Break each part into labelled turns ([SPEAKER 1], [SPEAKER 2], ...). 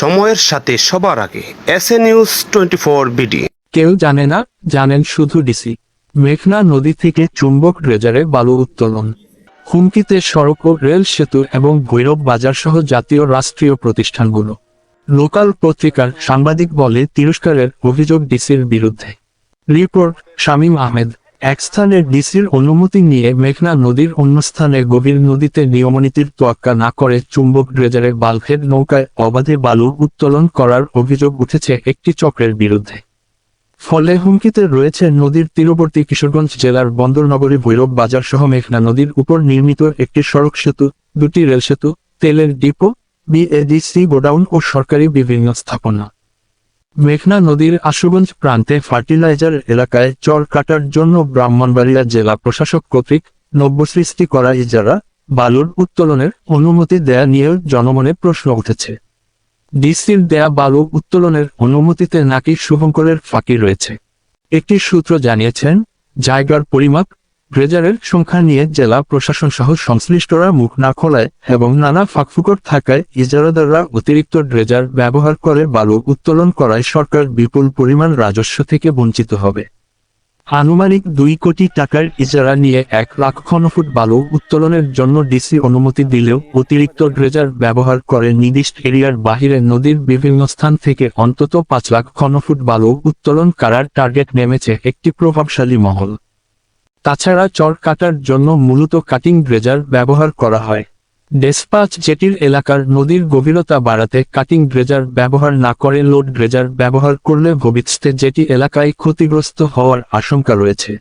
[SPEAKER 1] সময়ের সাথে সবার আগে S A news twenty four BD
[SPEAKER 2] কেউ জানে না, জানেন শুধু ডিসি মেঘনা নদী থেকে চুম্বক ড্রেজারে বালু উত্তোলন। হুমকিতে সড়ক ও রেল সেতু এবং ভৈরব বাজার সহ জাতীয় রাষ্ট্রীয় প্রতিষ্ঠানগুলো। লোকাল পত্রিকার সাংবাদিক বলে তিরস্কারের অভিযোগ ডিসির বিরুদ্ধে। রিপোর্ট শামীম আহমেদ। এক স্থানের ডিসির অনুমতি নিয়ে মেঘনা নদীর অন্য স্থানে গভীর নদীতে নিয়মনীতির তোয়াক্কা না করে চুম্বক ড্রেজারে বাল্কের নৌকায় অবাধে বালু উত্তোলন করার অভিযোগ উঠেছে একটি চক্রের বিরুদ্ধে। ফলে হুমকিতে রয়েছে নদীর তীরবর্তী কিশোরগঞ্জ জেলার বন্দরনগরী ভৈরব বাজার সহ মেঘনা নদীর উপর নির্মিত একটি সড়ক সেতু, দুটি রেল সেতু, তেলের ডিপো, বিএডিসি গোডাউন ও সরকারি বিভিন্ন স্থাপনা। মেঘনা নদীর আশুগঞ্জ প্রান্তে ফার্টিলাইজার এলাকায় চর কাটার জন্য ব্রাহ্মণবাড়িয়া জেলা প্রশাসক কর্তৃক নব্যসৃষ্টি করা ইজারা বালুর উত্তোলনের অনুমতি দেয়া নিয়েও জনমনে প্রশ্ন উঠেছে। ডিসির দেয়া বালু উত্তোলনের অনুমতিতে নাকি শুভঙ্করের ফাঁকি রয়েছে। একটি সূত্র জানিয়েছেন, জায়গার পরিমাপ ড্রেজারের সংখ্যা নিয়ে জেলা প্রশাসন সহ সংশ্লিষ্টরা মুখ না খোলায় এবং নানা ফাঁকফুকর থাকায় ইজারাদাররা অতিরিক্ত ড্রেজার ব্যবহার করে বালু উত্তোলন করায় সরকার বিপুল পরিমাণ রাজস্ব থেকে বঞ্চিত হবে। আনুমানিক দুই কোটি টাকার ইজারা নিয়ে এক লাখ ঘনফুট বালু উত্তোলনের জন্য ডিসি অনুমতি দিলেও অতিরিক্ত ড্রেজার ব্যবহার করে নির্দিষ্ট এরিয়ার বাহিরে নদীর বিভিন্ন স্থান থেকে অন্তত পাঁচ লাখ ঘনফুট বালু উত্তোলন করার টার্গেট নেমেছে একটি প্রভাবশালী মহল। তাছাড়া চর কাটার জন্য মূলত কাটিং ড্রেজার ব্যবহার করা হয়। ডেসপাচ জেটির এলাকার নদীর গভীরতা বাড়াতে কাটিং ড্রেজার ব্যবহার না করে লোড ড্রেজার ব্যবহার করলে ভবিষ্যতে জেটি এলাকায় ক্ষতিগ্রস্ত হওয়ার আশঙ্কা রয়েছে।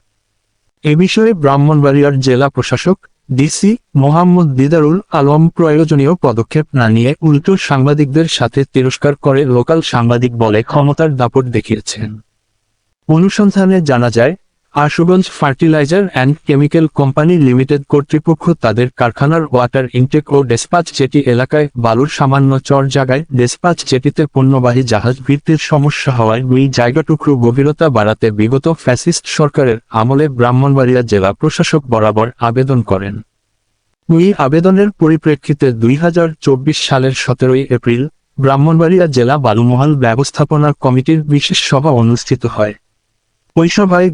[SPEAKER 2] এ বিষয়ে ব্রাহ্মণবাড়িয়ার জেলা প্রশাসক ডিসি মোহাম্মদ দিদারুল আলম প্রয়োজনীয় পদক্ষেপ না নিয়ে উল্টো সাংবাদিকদের সাথে তিরস্কার করে লোকাল সাংবাদিক বলে ক্ষমতার দাপট দেখিয়েছেন। অনুসন্ধানে জানা যায় Ashuganj fertilizer and chemical company limited কর্তৃপক্ষ তাদের কারখানার ওয়াটার ইনটেক ও ডেসপাচ জেটি এলাকায় বালুর সামান্য চর জায়গায় ডেসপাচ জেটিতে পণ্যবাহী জাহাজ ভিত্তির সমস্যা হওয়ায় ওই জায়গাটুকরু গভীরতা বাড়াতে বিগত ফ্যাসিস্ট সরকারের আমলে ব্রাহ্মণবাড়িয়া জেলা প্রশাসক বরাবর আবেদন করেন। ওই আবেদনের পরিপ্রেক্ষিতে দুই হাজার চব্বিশ সালের সতেরোই এপ্রিল ব্রাহ্মণবাড়িয়া জেলা বালুমহাল ব্যবস্থাপনা কমিটির বিশেষ সভা অনুষ্ঠিত হয়। ওই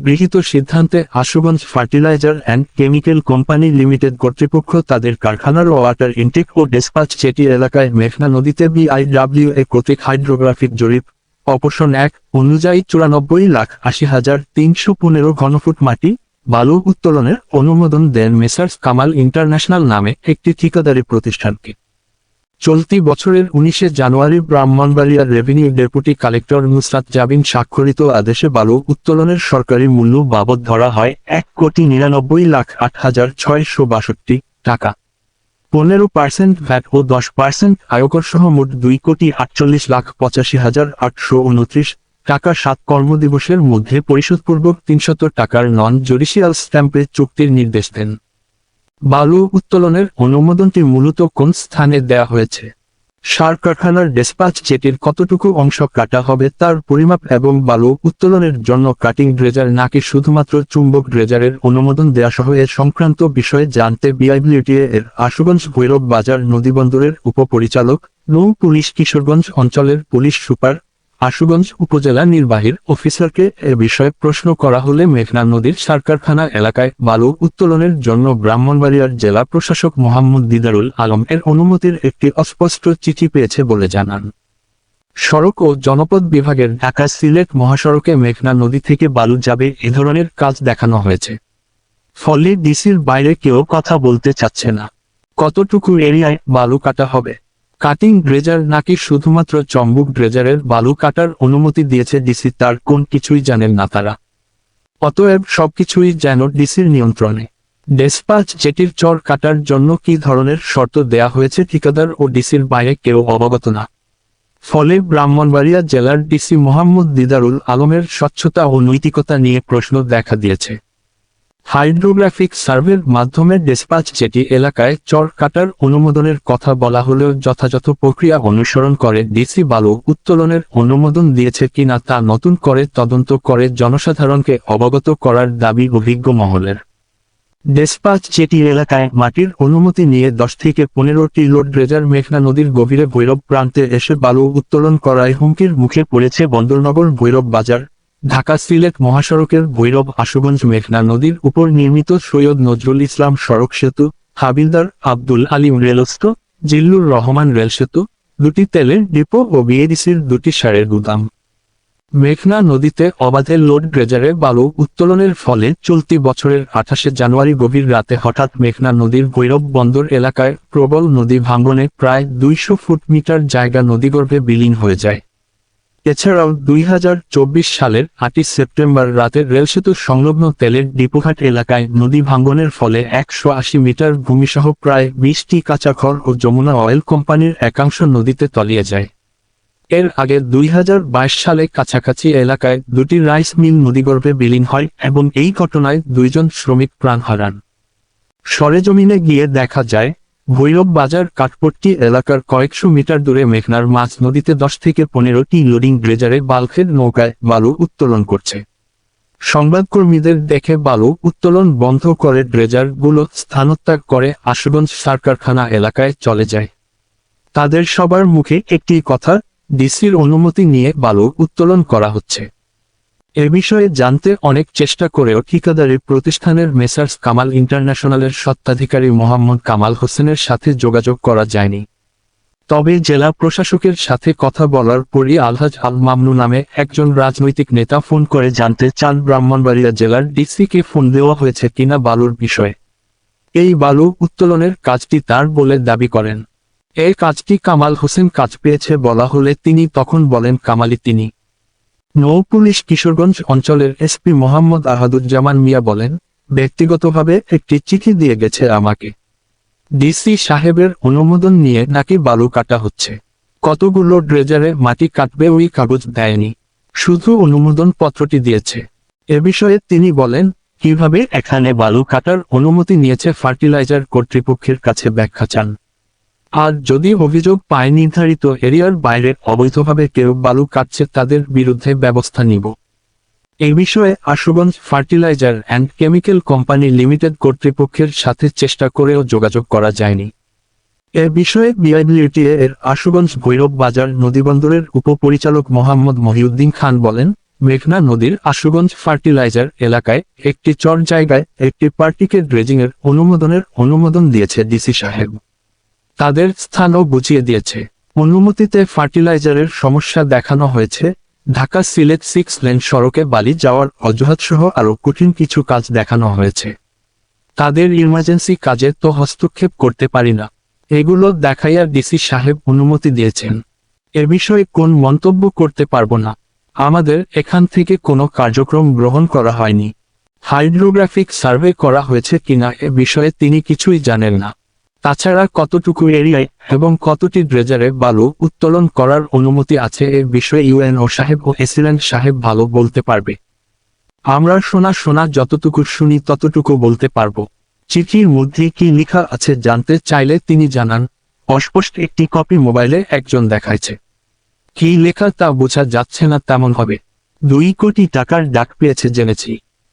[SPEAKER 2] গৃহীত সিদ্ধান্তে Ashuganj fertilizer and chemical company limited কর্তৃপক্ষ তাদের কারখানার ওয়াটার ইনটেক ও ডেসপাচ চেটি এলাকায় মেঘনা নদীতে বিআইডব্লিউ এ কর্তৃক হাইড্রোগ্রাফিক জরিপ। অপশন এক, অনুযায়ী চুরানব্বই লাখ আশি হাজার তিনশো পনেরো ঘনফুট মাটি, বালু উত্তোলনের অনুমোদন দেন মেসার্স কামাল ইন্টারন্যাশনাল নামে একটি ঠিকাদারি প্রতিষ্ঠানকে। চলতি বছরের উনিশে জানুয়ারি ব্রাহ্মণবাড়িয়ার revenue deputy collector Nusrat Jabin স্বাক্ষরিত আদেশে বালু উত্তোলনের সরকারি মূল্য বাবদ ধরা হয় এক কোটি নিরানব্বই লাখ আট হাজার ছয়শো বাষট্টি টাকা। পনেরো পার্সেন্ট ভ্যাট ও দশ পার্সেন্ট আয়কর সহ মোট দুই কোটি আটচল্লিশ লাখ পঁচাশি হাজার আটশো উনত্রিশ টাকা সাত কর্মদিবসের মধ্যে পরিশোধপূর্বক তিনশত টাকার নন জুডিশিয়াল স্ট্যাম্পে চুক্তির নির্দেশ দেন। বালু উত্তোলনের অনুমোদনটি মূলত কোন স্থানে দেয়া হয়েছে? সার কারখানার ডেসপাচ জেটির কতটুকু অংশ কাটা হবে তার পরিমাপ এবং বালু উত্তোলনের জন্য কাটিং ড্রেজার নাকি শুধুমাত্র চুম্বক ড্রেজারের অনুমোদন দেয়া সহ এ সংক্রান্ত বিষয়ে জানতে বিআইবিলিটিএ এর আশুগঞ্জ ভৈরব বাজার নদীবন্দরের উপপরিচালক নৌ পুলিশ কিশোরগঞ্জ অঞ্চলের পুলিশ সুপার আশুগঞ্জ উপজেলা নির্বাহীর অফিসারকে এ বিষয়ে প্রশ্ন করা হলে মেঘনা নদীর সার কারখানা এলাকায় বালু উত্তোলনের জন্য ব্রাহ্মণবাড়িয়ার জেলা প্রশাসক মোহাম্মদ দিদারুল আলম এর অনুমতির একটি অস্পষ্ট চিঠি পেয়েছে বলে জানান। সড়ক ও জনপদ বিভাগের ঢাকা সিলেট মহাসড়কে মেঘনা নদী থেকে বালু যাবে এ ধরনের কাজ দেখানো হয়েছে। ফলে ডিসির বাইরে কেউ কথা বলতে চাচ্ছে না। কতটুকু এরিয়ায় বালু কাটা হবে? কাটিং ড্রেজার নাকি শুধুমাত্র চম্বুক ড্রেজারের বালু কাটার অনুমতি দিয়েছে ডিসি, তার কোন কিছুই জানেন না তারা। অতএব সবকিছুই যেন ডিসির নিয়ন্ত্রণে। ডেসপাচ জেটির চর কাটার জন্য কি ধরনের শর্ত দেয়া হয়েছে ঠিকাদার ও ডিসির বাইরে কেউ অবগত না। ফলে ব্রাহ্মণবাড়িয়া জেলার ডিসি মোহাম্মদ দিদারুল আলমের স্বচ্ছতা ও নৈতিকতা নিয়ে প্রশ্ন দেখা দিয়েছে। হাইড্রোগ্রাফিক সার্ভের মাধ্যমে ডেসপাচ জেটি এলাকায় চর কাটার অনুমোদনের কথা বলা হলেও যথাযথ প্রক্রিয়া অনুসরণ করে ডিসি বালু উত্তোলনের অনুমোদন দিয়েছে কিনা তা নতুন করে তদন্ত করে জনসাধারণকে অবগত করার দাবি অভিজ্ঞ মহলের। ডেসপাচ জেটি এলাকায় মাটির অনুমতি নিয়ে দশ থেকে পনেরোটি লোড ড্রেজার মেঘনা নদীর গভীরে ভৈরব প্রান্তে এসে বালু উত্তোলন করায় হুমকির মুখে পড়েছে বন্দরনগর ভৈরব বাজার। ঢাকা সিলেট মহাসড়কের ভৈরব আশুগঞ্জ মেঘনা নদীর উপর নির্মিত সৈয়দ নজরুল ইসলাম সড়ক সেতু, হাবিলদার আব্দুল আলিম রেলস্ট জিল্লুর রহমান রেল সেতু, দুটি তেলের ডিপো ও বিএডিসির দুটি সারের গুদাম। মেঘনা নদীতে অবাধে লোড ড্রেজারে বালু উত্তোলনের ফলে চলতি বছরের আঠাশে জানুয়ারি গভীর রাতে হঠাৎ মেঘনা নদীর ভৈরব বন্দর এলাকায় প্রবল নদী ভাঙ্গনে প্রায় দুইশো ফুট মিটার জায়গা নদীগর্ভে বিলীন হয়ে যায়। এছাড়াও দুই হাজার চব্বিশ সালের আটই সেপ্টেম্বর রাতে রেলসেতু সংলগ্ন তেলের ডিপোঘাট এলাকায় নদী ভাঙ্গনের ফলে একশো আশি মিটার ভূমিসহ প্রায় বিশটি কাঁচাখড় ও যমুনা অয়েল কোম্পানির একাংশ নদীতে তলিয়ে যায়। এর আগে দুই হাজার বাইশ সালে কাছাকাছি এলাকায় দুটি রাইস মিল নদীগর্ভে বিলীন হয় এবং এই ঘটনায় দুইজন শ্রমিক প্রাণ হারান। সরেজমিনে গিয়ে দেখা যায় ভৈরব বাজার কাঠপট্টি এলাকার কয়েকশো মিটার দূরে মেঘনার মাছ নদীতে দশ থেকে পনেরোটি লোডিং ড্রেজারে বালখের নৌকায় বালু উত্তোলন করছে। সংবাদকর্মীদের দেখে বালু উত্তোলন বন্ধ করে ড্রেজারগুলো স্থানত্যাগ করে আশুগঞ্জ সার কারখানা এলাকায় চলে যায়। তাদের সবার মুখে একটি কথা, ডিসির অনুমতি নিয়ে বালু উত্তোলন করা হচ্ছে। এ বিষয়ে জানতে অনেক চেষ্টা করেও ঠিকাদারি প্রতিষ্ঠানের মেসার্স কামাল ইন্টারন্যাশনালের স্বত্বাধিকারী মোহাম্মদ কামাল হোসেনের সাথে যোগাযোগ করা যায়নি। তবে জেলা প্রশাসকের সাথে কথা বলার পরই আলহাজ আল মামনু নামে একজন রাজনৈতিক নেতা ফোন করে জানতে চান, ব্রাহ্মণবাড়িয়া জেলার ডিসিকে ফোন দেওয়া হয়েছে কিনা বালুর বিষয়ে। এই বালু উত্তোলনের কাজটি তার বলে দাবি করেন। এই কাজটি কামাল হোসেন কাজ পেয়েছে বলা হলে তিনি তখন বলেন কামালি তিনি। নৌ পুলিশ কিশোরগঞ্জ অঞ্চলের এসপি মোহাম্মদ আহাদুজ্জামান মিয়া বলেন, ব্যক্তিগতভাবে একটি চিঠি দিয়ে গেছে আমাকে। ডিসি সাহেবের অনুমোদন নিয়ে নাকি বালু কাটা হচ্ছে। কতগুলো ড্রেজারে মাটি কাটবে ওই কাগজ দেয়নি। শুধু অনুমোদন পত্রটি দিয়েছে। এ বিষয়ে তিনি বলেন, কীভাবে এখানে বালু কাটার অনুমতি নিয়েছে ফার্টিলাইজার কর্তৃপক্ষের কাছে ব্যাখ্যা চান। আর যদি অভিযোগ পায় নির্ধারিত এরিয়ার বাইরে অবৈধভাবে কেউ বালু কাটছে তাদের বিরুদ্ধে ব্যবস্থা নিব। এই বিষয়ে Ashuganj fertilizer and chemical company limited কর্তৃপক্ষের সাথে চেষ্টা করেও যোগাযোগ করা যায়নি। এ বিষয়ে বিআইবিলিটি এর আশুগঞ্জ ভৈরব বাজার নদীবন্দরের উপপরিচালক মোহাম্মদ মহিউদ্দিন খান বলেন, মেঘনা নদীর আশুগঞ্জ ফার্টিলাইজার এলাকায় একটি চর জায়গায় একটি পার্টিকে ড্রেজিং এর অনুমোদনের অনুমোদন দিয়েছে ডিসি সাহেব। তাদের স্থানও বুঝিয়ে দিয়েছে। অনুমতিতে ফার্টিলাইজারের সমস্যা দেখানো হয়েছে। ঢাকা সিলেট সিক্স লেন সড়কে বালি যাওয়ার অজুহাত সহ আরও কঠিন কিছু কাজ দেখানো হয়েছে। তাদের ইমার্জেন্সি কাজে তো হস্তক্ষেপ করতে পারি না। এগুলো দেখাইয়া ডিসি সাহেব অনুমতি দিয়েছেন। এ বিষয়ে কোন মন্তব্য করতে পারব না। আমাদের এখান থেকে কোনো কার্যক্রম গ্রহণ করা হয়নি। হাইড্রোগ্রাফিক সার্ভে করা হয়েছে কিনা এ বিষয়ে তিনি কিছুই জানেন না। তাছাড়া কতটুকু এরিয়ায় এবং কতটি ড্রেজারে বালু উত্তোলন করার অনুমতি আছে এ বিষয়ে ইউএনও সাহেব ও এসিলেন্ট সাহেব ভালো বলতে পারবে। আমরা শোনা শোনা যতটুকু শুনি ততটুকু বলতে পারব। চিঠির মধ্যে কি লেখা আছে জানতে চাইলে তিনি জানান, অস্পষ্ট একটি কপি মোবাইলে একজন দেখাইছে। কি লেখা তা বোঝা যাচ্ছে না তেমন হবে। দুই কোটি টাকার ডাক পেয়েছে জেনেছি।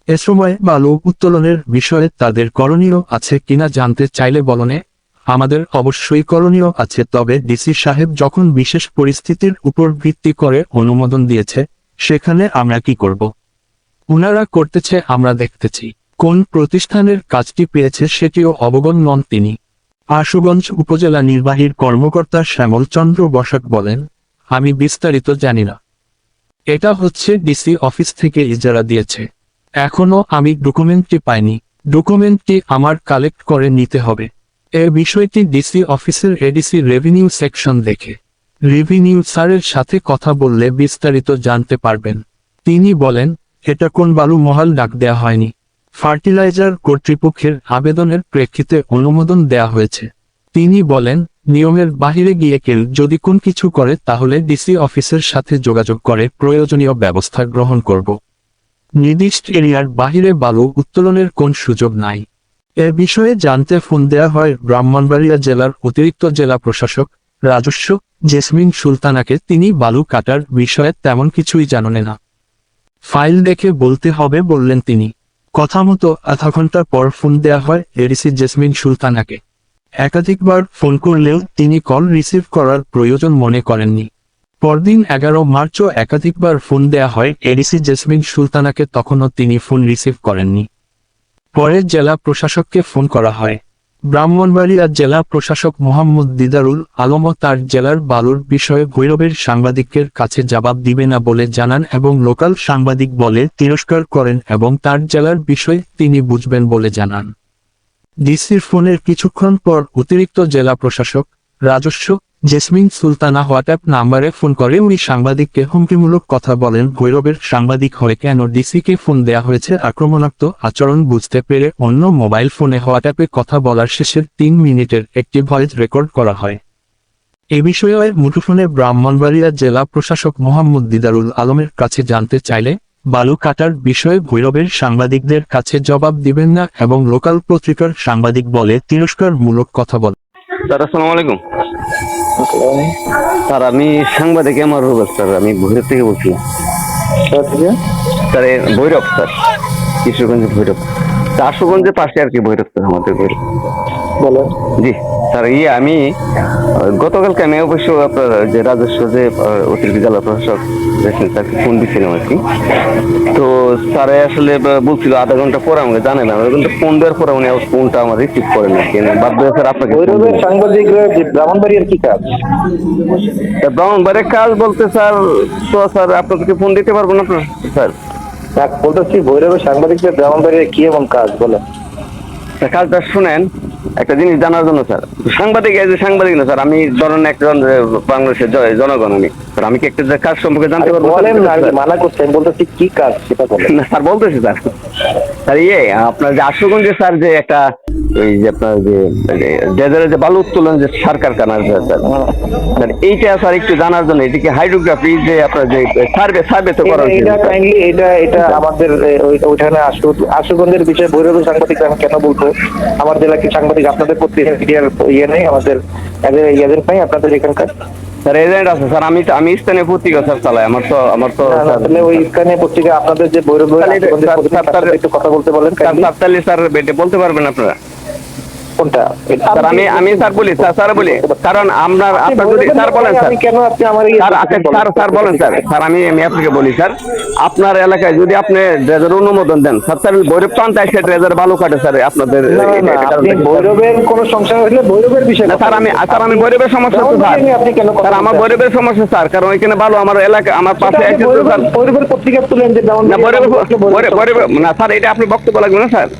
[SPEAKER 2] এ সময় বালু উত্তোলনের বিষয়ে তাদের করণীয় আছে কিনা জানতে চাইলে বলনে আমাদের অবশ্যই করণীয় আছে, তবে ডিসি সাহেব যখন বিশেষ পরিস্থিতির উপর ভিত্তি করে অনুমোদন দিয়েছে, সেখানে আমরা কি করব? উনারা করতেছে, আমরা দেখতেছি। কোন প্রতিষ্ঠানের কাজটি পেয়েছে সেটিও অবগত নন তিনি। আশুগঞ্জ উপজেলা নির্বাহীর কর্মকর্তা শ্যামল চন্দ্র বসাক বলেন, আমি বিস্তারিত জানি না। এটা হচ্ছে ডিসি অফিস থেকে ইজারা দিয়েছে। এখনও আমি ডকুমেন্টটি পাইনি। ডকুমেন্টটি আমার কালেক্ট করে নিতে হবে। এ বিষয়টি ডিসি অফিসের এডিসি রেভিনিউ সেকশন দেখে। রেভিনিউ স্যারের সাথে কথা বললে বিস্তারিত জানতে পারবেন। তিনি বলেন, এটা কোন বালু মহল ডাক দেয়া হয়নি। ফার্টিলাইজার কর্তৃপক্ষের আবেদনের প্রেক্ষিতে অনুমোদন দেয়া হয়েছে। তিনি বলেন, নিয়মের বাহিরে গিয়ে কেউ যদি কোন কিছু করে তাহলে ডিসি অফিসের সাথে যোগাযোগ করে প্রয়োজনীয় ব্যবস্থা গ্রহণ করব। নির্দিষ্ট এরিয়ার বাহিরে বালু উত্তোলনের কোন সুযোগ নাই। এ বিষয়ে জানতে ফোন দেয়া হয় ব্রাহ্মণবাড়িয়া জেলার অতিরিক্ত জেলা প্রশাসক রাজস্ব জেসমিন সুলতানাকে। তিনি বালু কাটার বিষয়ে তেমন কিছুই জানেন না। ফাইল দেখে বলতে হবে বললেন তিনি। কথা মতো আধা ঘণ্টা পর ফোন দেয়া হয় এডিসি জেসমিন সুলতানাকে। একাধিকবার ফোন করলেও তিনি কল রিসিভ করার প্রয়োজন মনে করেননি। পরদিন এগারো মার্চও একাধিকবার ফোন দেয়া হয় এডিসি জেসমিন সুলতানাকে, তখনও তিনি ফোন রিসিভ করেননি। পরে জেলা প্রশাসককে ফোন করা হয়। ব্রাহ্মণবাড়িয়া জেলা প্রশাসক মোহাম্মদ দিদারুল আলমও তার জেলার বালুর বিষয়ে ভৈরবের সাংবাদিকের কাছে জবাব দিবে না বলে জানান এবং লোকাল সাংবাদিক বলে তিরস্কার করেন এবং তার জেলার বিষয়ে তিনি বুঝবেন বলে জানান। ডিসির ফোনের কিছুক্ষণ পর অতিরিক্ত জেলা প্রশাসক, রাজস্ব জেসমিন সুলতানা হোয়াটসঅ্যাপ নাম্বারে ফোন করে উনি সাংবাদিককে হুমকিমূলক কথা বলেন। ভৈরবের সাংবাদিক হয়ে কেন ডিসিকে ফোন দেয়া হয়েছে? আক্রমণাত্মক আচরণ বুঝতে পেরে অন্য মোবাইল ফোনে হোয়াটঅ্যাপে কথা বলার শেষের তিন মিনিটের একটি ভয়েস রেকর্ড করা হয়। এ বিষয়ে মুঠোফোনে ব্রাহ্মণবাড়িয়া জেলা প্রশাসক মোহাম্মদ দিদারুল আলমের কাছে জানতে চাইলে বালু কাটার বিষয়ে ভৈরবের সাংবাদিকদের কাছে জবাব দিবেন না এবং লোকাল পত্রিকার সাংবাদিক বলে তিরস্কারমূলক কথা বলে।
[SPEAKER 3] আসসালামু আলাইকুম। স্যার আমি সাংবাদিক আমার রুবেল স্যার আমি ভৈরব থেকে বলছিলাম। Sir Bhairab sir Kishoreganj Bhairab. তা আশুগঞ্জের পাশে আর কি ভৈরব স্যার আমাদের ভৈরব।
[SPEAKER 4] বলেন
[SPEAKER 3] জি স্যার ইয়ে আমি গতকালকে আমি অবশ্য আপনার যে রাজস্ব যে অতিরিক্ত জেলা প্রশাসক তাকে ফোন দিচ্ছিলাম আর কি। তো স্যারে আসলে বলছিল আধা ঘণ্টা পরে আমাকে কিন্তু ফোন দেওয়ার পরে উনি ফোনটা আমার রিসিভ করে না কেন বাধ্য স্যার আপনাকে
[SPEAKER 4] সাংবাদিকরা ব্রাহ্মণবাড়িয়ার কি কাজ?
[SPEAKER 3] ব্রাহ্মণবাড়ির কাজ বলতে স্যার তো স্যার আপনাদেরকে ফোন দিতে পারব না স্যার?
[SPEAKER 4] বলতেছি ভৈরবের সাংবাদিকদের ব্রাহ্মণবাড়িয়ার কি এমন কাজ বলে
[SPEAKER 3] কাজটা শুনেন একটা জিনিস জানার জন্য স্যার। সাংবাদিক এজ সাংবাদিক না স্যার আমি ধরেন একজন বাংলাদেশের জনগণ আমি। স্যার আমি কি একটা কাজ সম্পর্কে জানতে পারব?
[SPEAKER 4] বলেন না আমি মানা করছি আমি বলতেছি কি কাজ সেটা বলেন।
[SPEAKER 3] না স্যার বলতেছি স্যার। স্যার ইয়ে আপনার যে আশুগঞ্জে স্যার যে একটা ওই যে আপনার যে ডেজারের যে বালু উত্তোলন যে সার কারখানা আছে স্যার স্যার এইটা স্যার একটু জানার জন্য এটিকে হাইড্রোগ্রাফি যে আপনার যে সার্ভে সার্ভে তো করা
[SPEAKER 4] এটা-। কাইন্ডলি এটা এটা আমাদের ওইখানে আশু আশুগঞ্জের বিষয়ে ভৈরবের সাংবাদিক আমি কেন বলব? আমার জেলা কি সাংবাদিক আপনাদের পত্রিকার মিডিয়ার ইয়ে নেই আমাদের এজেন্ট নাই আপনাদের এখানকার?
[SPEAKER 3] স্যার এজেন্ট আছে স্যার আমি আমি স্থানীয় পত্রিকা স্যার চালাই আমার তো আমার তো
[SPEAKER 4] তাহলে ওই স্থানীয় পত্রিকা আপনাদের যে পত্রিকা, সাথে একটু কথা বলতে বলেন
[SPEAKER 3] স্যার বলতে পারবেন আপনারা?
[SPEAKER 4] কোনটা?
[SPEAKER 3] স্যার আমি আমি স্যার বলি স্যার স্যার বলি। কারণ আপনার আপনার যদি স্যার বলেন স্যার।
[SPEAKER 4] কেন আপনি আমার
[SPEAKER 3] স্যার আচ্ছা, স্যার স্যার বলেন? স্যার। স্যার আমি আমি আপনাকে বলি স্যার। আপনার এলাকায় যদি আপনি ড্রেজার অনুমোদন দেন স্যার স্যার ভৈরব ড্রেজার ভালো কাটে স্যার আপনাদের।
[SPEAKER 4] ভৈরবের কোনো সমস্যা হলে ভৈরবের বিষয়ে
[SPEAKER 3] স্যার আমি স্যার আমি ভৈরবের সমস্যা তো স্যার। আমার? ভৈরবের সমস্যা স্যার কারণ ওইখানে ভালো আমার এলাকা আমার পাশে স্যার
[SPEAKER 4] ভৈরবের পত্রিকা তুলেন যে
[SPEAKER 3] ভৈরবের না স্যার এটা আপনি বক্তব্য লাগবে না স্যার।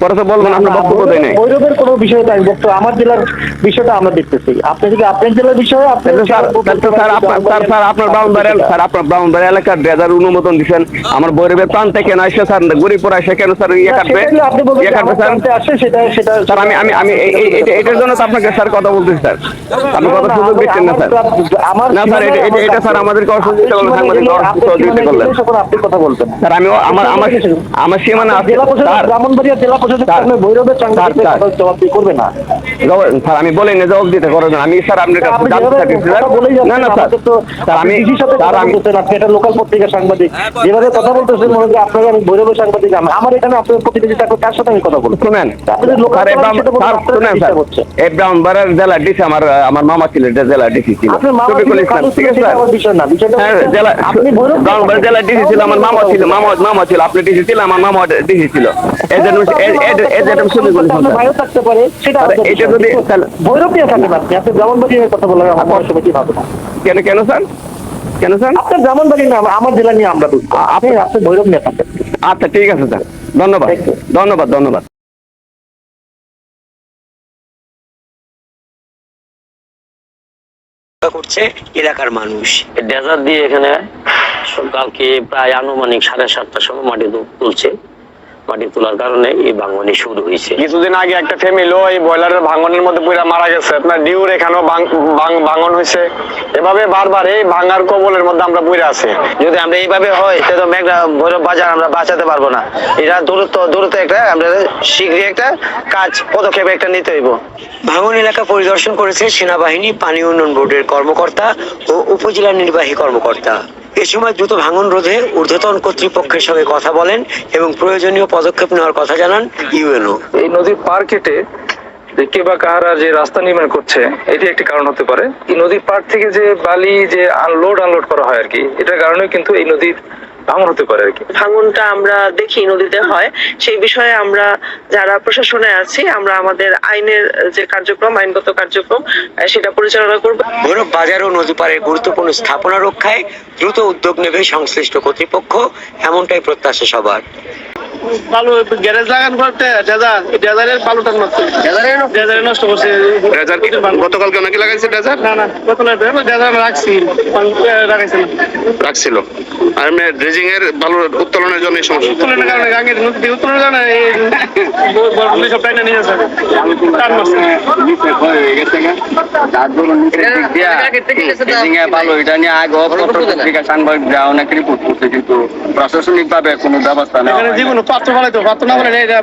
[SPEAKER 3] পরে তো বলবেন আপনার বক্তব্য দেয় নাই।
[SPEAKER 4] ভৈরবের কোনো বিষয় বক্তব্য আমার জেলার বিষয়টা আমরা দেখতেছি। আপনি যদি আপনার জেলার বিষয়ে আপনি
[SPEAKER 3] স্যার স্যার আপনার স্যার স্যার আপনার ব্রাউনবাড়ি স্যার আপনার ব্রাউনবাড়ি এলাকার ড্রেজার অনুমোদন আমার ভৈরবের প্রান্তে কেন আসে স্যার? গরিপুর আসে কেন স্যার ইয়ে কাটবে। ইয়ে কাটবে স্যার।
[SPEAKER 4] সেটা সেটা
[SPEAKER 3] স্যার আমি আমি আমি এটার জন্য তো আপনাকে স্যার কথা বলতেছি স্যার। আপনি কথা সুযোগ দিচ্ছেন না স্যার। না স্যার এটা স্যার আমাদেরকে অসহযোগিতা করলেন সাংবাদিক অসহযোগিতা করলেন স্যার আমি আমার আমার আমার সীমানা আছে। স্যার।
[SPEAKER 4] ব্রাহ্মণবাড়িয়া জেলা করবে না।
[SPEAKER 3] স্যার আমি বলি না জবাব দিতে করো না। আমি স্যার আপনার কাছে জানতে না না স্যার। স্যার আমি
[SPEAKER 4] আপনি
[SPEAKER 3] স্যার আমি
[SPEAKER 4] লোকাল পত্রিকার সাংবাদিক। যেভাবে কথা বলতেছেন মনে হয় যে আপনারা আমি সাংবাদিক আমার এখানে আপনার কার সাথে আমি কথা বলব?
[SPEAKER 3] শুনেন স্যার স্যার এই জেলা ডিসি আমার আমার মামা ছিল জেলা ডিসি ছিল।
[SPEAKER 4] মামা
[SPEAKER 3] শফিকুল
[SPEAKER 4] ছিল,
[SPEAKER 3] ইসলাম ঠিক আছে
[SPEAKER 4] আমার
[SPEAKER 3] হ্যাঁ
[SPEAKER 4] হচ্ছে
[SPEAKER 3] জেলা
[SPEAKER 4] আপনি ভৈরব
[SPEAKER 3] জেলা ডিসি ছিল আমার মামা ছিল মামা মামা ছিল আপনি ডিসি ছিল আমার মামা ডিসি ছিল। এজেন্ট শফিকুল ইসলাম
[SPEAKER 4] আপনার
[SPEAKER 3] স্যার।
[SPEAKER 4] ভাইও থাকতে পারে সেটা
[SPEAKER 3] এটা যদি-
[SPEAKER 4] ভৈরব নিয়ে থাকেন আপনি আপনি ব্রাহ্মণবাড়ির কথা বলে আমার সময় কি ভাবনা
[SPEAKER 3] কেন কেন স্যার? কেন স্যার?
[SPEAKER 4] আপনার ব্রাহ্মণবাড়ি না আমার জেলা নিয়ে আমরা আপনি আপনি ভৈরব নিয়ে থাকেন।
[SPEAKER 3] আচ্ছা ঠিক আছে স্যার। ধন্যবাদ। ধন্যবাদ ধন্যবাদ।
[SPEAKER 5] করছে এলাকার মানুষ। ডেজার্ট দিয়ে এখানে কালকে প্রায় আনুমানিক সাড়ে সাতটার সময় মাটি তুলছে। মাটি তোলার কারণে এই ভাঙনি শুরু হয়েছে।
[SPEAKER 6] কিছুদিন আগে একটা ফ্যামিলি এই বয়লারের ভাঙনের মধ্যে পুরা মারা গেছে। আপনার ডিউর এখানেও ভাঙ- ভাঙ- ভাঙন হয়েছে। এভাবে বারবার এই ভাঙার কবলের মধ্যে আমরা পুরে আছি।
[SPEAKER 5] যদি আমরা এইভাবে হয় তাহলে তো মেঘনা ভৈরব বাজার আমরা বাঁচাতে পারব না। এটা দূরত্ব দূরত্ব একটা আমরা শীঘ্রই একটা কাজ পদক্ষেপ একটা নিতে হইব। ভাঙন এলাকা পরিদর্শন করেছে সেনাবাহিনী পানি উন্নয়ন বোর্ডের কর্মকর্তা ও উপজেলা নির্বাহী কর্মকর্তা। এ সময় দ্রুত ভাঙন রোধে ঊর্ধ্বতন কর্তৃপক্ষের সঙ্গে কথা বলেন এবং প্রয়োজনীয় পদক্ষেপ নেওয়ার কথা জানান ইউএনও।
[SPEAKER 7] এই নদীর পার কেটে কে বা কাহারা যে রাস্তা নির্মাণ করছে, এটি একটি কারণ হতে পারে। এই নদীর পার থেকে যে বালি, যে আনলোড আনলোড করা হয় আর কি, এটার কারণে কিন্তু এই নদীর ভাঙন হতে পারে আর কি।
[SPEAKER 8] ভাঙনটা আমরা দেখি নদীতে হয়। সেই বিষয়ে আমরা যারা প্রশাসনে আছি আমরা আমাদের আইনের যে কার্যক্রম আইনগত কার্যক্রম সেটা পরিচালনা করব।
[SPEAKER 5] ভৈরব বাজার ও নদী পাড়ের গুরুত্বপূর্ণ স্থাপনা রক্ষায় দ্রুত উদ্যোগ নেবে সংশ্লিষ্ট কর্তৃপক্ষ এমনটাই প্রত্যাশা সবার।
[SPEAKER 9] বালু গ্যারেজ লাগান করতে ডেজার ডেজারের বালুটার নষ্ট ডেজারে নষ্ট করছে।
[SPEAKER 1] ডেজার কি? গতকালকে নাকি লাগাইছে ডেজার?
[SPEAKER 9] না না কত না ডেজার রাখছি। রাখাইছে না।
[SPEAKER 1] রাখছিল। আর এমনি ড্রেজিং এর ভালো উত্তোলনের জন্য এই সমস্যা।
[SPEAKER 9] উত্তোলনের কারণে গাঙ্গের নদী উত্তোলনের কারণে এই বড় সব টাইনা নিয়ে যাচ্ছে টান মারছে।
[SPEAKER 10] ভালো এটা নিয়ে আগে পত্রিকা সাংবাদিকরা অনেক রিপোর্ট করছে কিন্তু প্রশাসনিক ভাবে কোনো ব্যবস্থা নেওয়া
[SPEAKER 9] এখানে যে কোনো পাত্র ফেলাইতো পাত্র না ফেলে এটা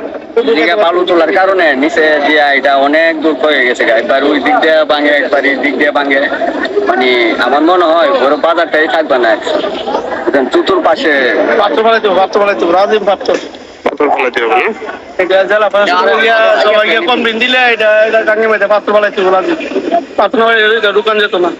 [SPEAKER 10] এদিকে বালু তোলার কারণে নিচে দিয়া এটা অনেক দূর হয়ে গেছে একবার ওই দিক দিয়ে ভাঙে একবার এই দিক দিয়ে ভাঙে। মানে আমার মনে হয় বড় বাজারটাই থাকবে না একদম চতুর্পাশে
[SPEAKER 9] পাত্র ফেলাইতো পাত্র রাজিম পাত্র। গিয়া কমপ্লেন দিলে এটা এটা গাঙ্গে মেয়েতে পাত্র ফেলাইতো রাজিম। পাত্র না ঢুকান যেত না।